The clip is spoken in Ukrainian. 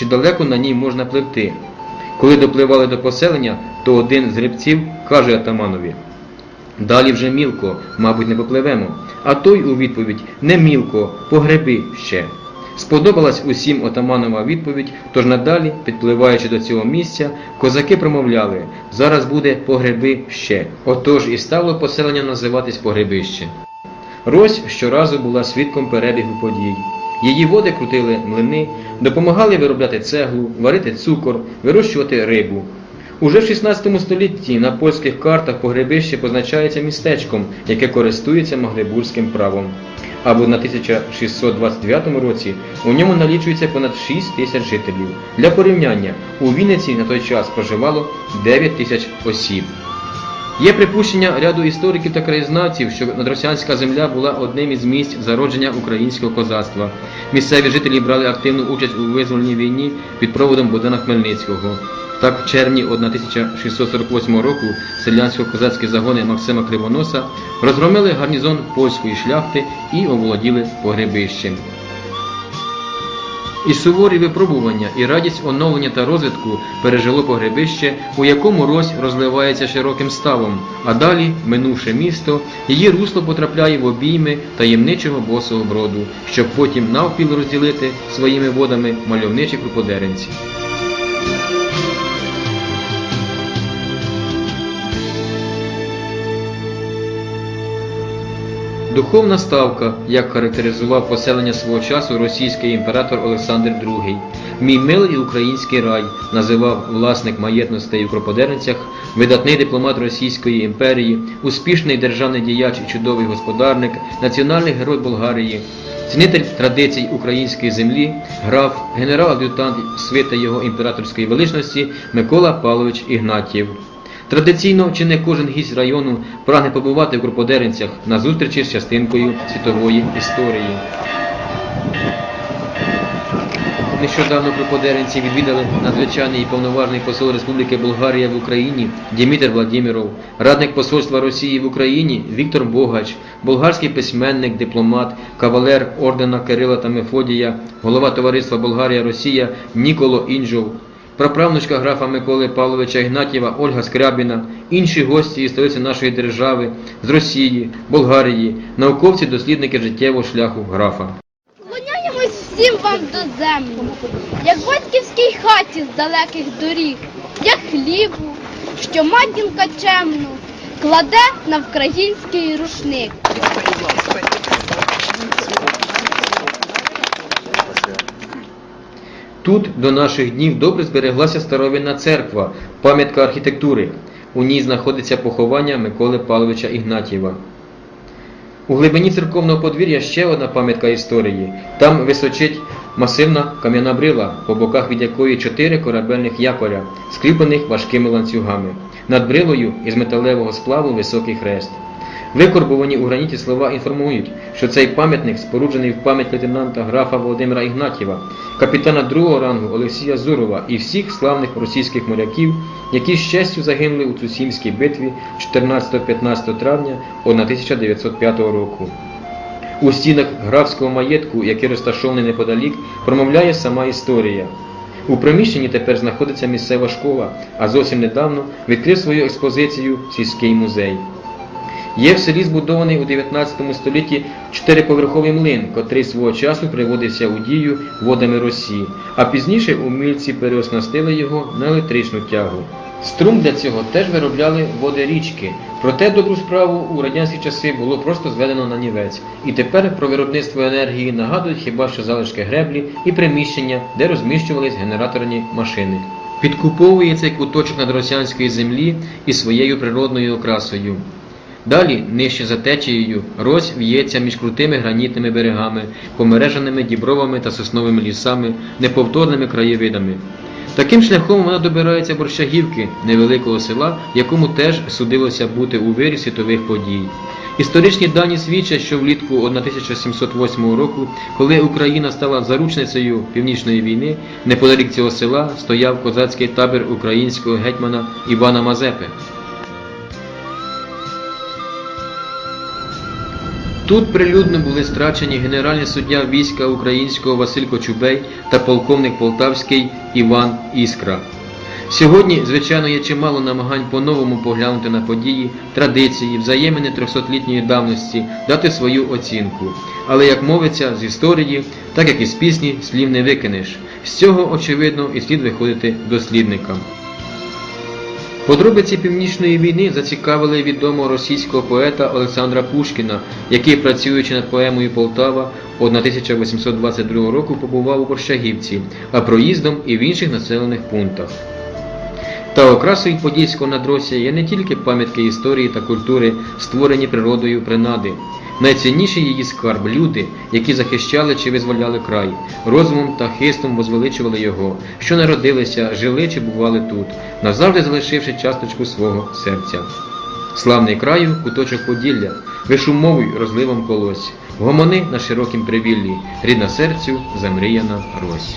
чи далеко на ній можна пливти. Коли допливали до поселення, то один з гребців каже атаманові Далі вже мілко, мабуть, не попливемо. А той у відповідь не мілко, погреби ще. Сподобалась усім отаманова відповідь, тож надалі, підпливаючи до цього місця, козаки промовляли зараз буде погреби ще. Отож і стало поселення називатись Погребище. Рось щоразу була свідком перебігу подій. Її води крутили млини, допомагали виробляти цеглу, варити цукор, вирощувати рибу. Уже в 16 столітті на польських картах погребище позначається містечком, яке користується магребурзьким правом. Або на 1629 році у ньому налічується понад 6 тисяч жителів. Для порівняння, у Вінниці на той час проживало 9 тисяч осіб. Є припущення ряду істориків та краєзнавців, що надросянська земля була одним із місць зародження українського козацтва. Місцеві жителі брали активну участь у визвольній війні під проводом Богдана Хмельницького. Так, в червні 1648 року селянсько-козацькі загони Максима Кривоноса розгромили гарнізон польської шляхти і оволоділи погребищем. І суворі випробування, і радість оновлення та розвитку пережило погребище, у якому Рось розливається широким ставом, а далі, минувши місто, її русло потрапляє в обійми таємничого босого броду, щоб потім навпіл розділити своїми водами мальовничі круподеренці. Духовна ставка, як характеризував поселення свого часу російський імператор Олександр II. Мій милий український рай називав власник маєтностей у Кроподеренцях, видатний дипломат Російської імперії, успішний державний діяч і чудовий господарник, національний герой Болгарії, цінитель традицій української землі, граф, генерал-ад'ютант свита його імператорської величності Микола Павлович Ігнатів. Традиційно чи не кожен гість району прагне побувати в Кроподеренцях на зустрічі з частинкою світової історії. Нещодавно Кроподеренці відвідали надзвичайний і повноважний посол Республіки Болгарія в Україні Дімітр Владіміров, радник посольства Росії в Україні Віктор Богач, болгарський письменник, дипломат, кавалер ордена Кирила та Мефодія, голова товариства Болгарія-Росія Ніколо Інжов, праправнучка графа Миколи Павловича Ігнатєва Ольга Скрябіна, інші гості із столиці нашої держави, з Росії, Болгарії, науковці, дослідники життєвого шляху графа. Склоняємось всім вам до землі, як батьківській хаті з далеких доріг, як хлібу, що матінка чемну кладе на український рушник. Тут до наших днів добре збереглася старовинна церква, пам'ятка архітектури. У ній знаходиться поховання Миколи Павловича Ігнатєва. У глибині церковного подвір'я ще одна пам'ятка історії. Там височить масивна кам'яна брила, по боках від якої чотири корабельних якоря, скріплених важкими ланцюгами. Над брилою із металевого сплаву високий хрест. Викорбувані у граніті слова інформують, що цей пам'ятник споруджений в пам'ять лейтенанта графа Володимира Ігнатєва, капітана другого рангу Олексія Зурова і всіх славних російських моряків, які з честю загинули у Цусімській битві 14-15 травня 1905 року. У стінах графського маєтку, який розташований неподалік, промовляє сама історія. У приміщенні тепер знаходиться місцева школа, а зовсім недавно відкрив свою експозицію сільський музей. Є в селі збудований у 19 столітті чотириповерховий млин, котрий свого часу приводився у дію водами Росії, а пізніше умільці переоснастили його на електричну тягу. Струм для цього теж виробляли води річки, проте добру справу у радянські часи було просто зведено на нівець, і тепер про виробництво енергії нагадують хіба що залишки греблі і приміщення, де розміщувались генераторні машини. Підкуповує цей куточок надросянської землі і своєю природною окрасою. Далі, нижче за течією, Рось в'ється між крутими гранітними берегами, помереженими дібровами та сосновими лісами, неповторними краєвидами. Таким шляхом вона добирається Борщагівки, невеликого села, якому теж судилося бути у вирі світових подій. Історичні дані свідчать, що влітку 1708 року, коли Україна стала заручницею Північної війни, неподалік цього села стояв козацький табір українського гетьмана Івана Мазепи. Тут прилюдно були страчені генеральний суддя війська українського Василь Кочубей та полковник полтавський Іван Іскра. Сьогодні, звичайно, є чимало намагань по-новому поглянути на події, традиції, взаємини 300-літньої давності, дати свою оцінку. Але як мовиться з історії, так як і з пісні, слів не викинеш. З цього, очевидно, і слід виходити дослідникам. Подробиці Північної війни зацікавили відомого російського поета Олександра Пушкіна, який, працюючи над поемою Полтава, од 1822 року побував у Борщагівці, а проїздом і в інших населених пунктах. Та окрасою Подільського надросія є не тільки пам'ятки історії та культури, створені природою принади. Найцінніший її скарб люди, які захищали чи визволяли край, розумом та хистом возвеличували його, що народилися, жили чи бували тут, назавжди залишивши часточку свого серця. Славний краю, куточок Поділля, вишумовуй розливом колось, гомони на широкім привіллі, рідна серцю замріяна рось.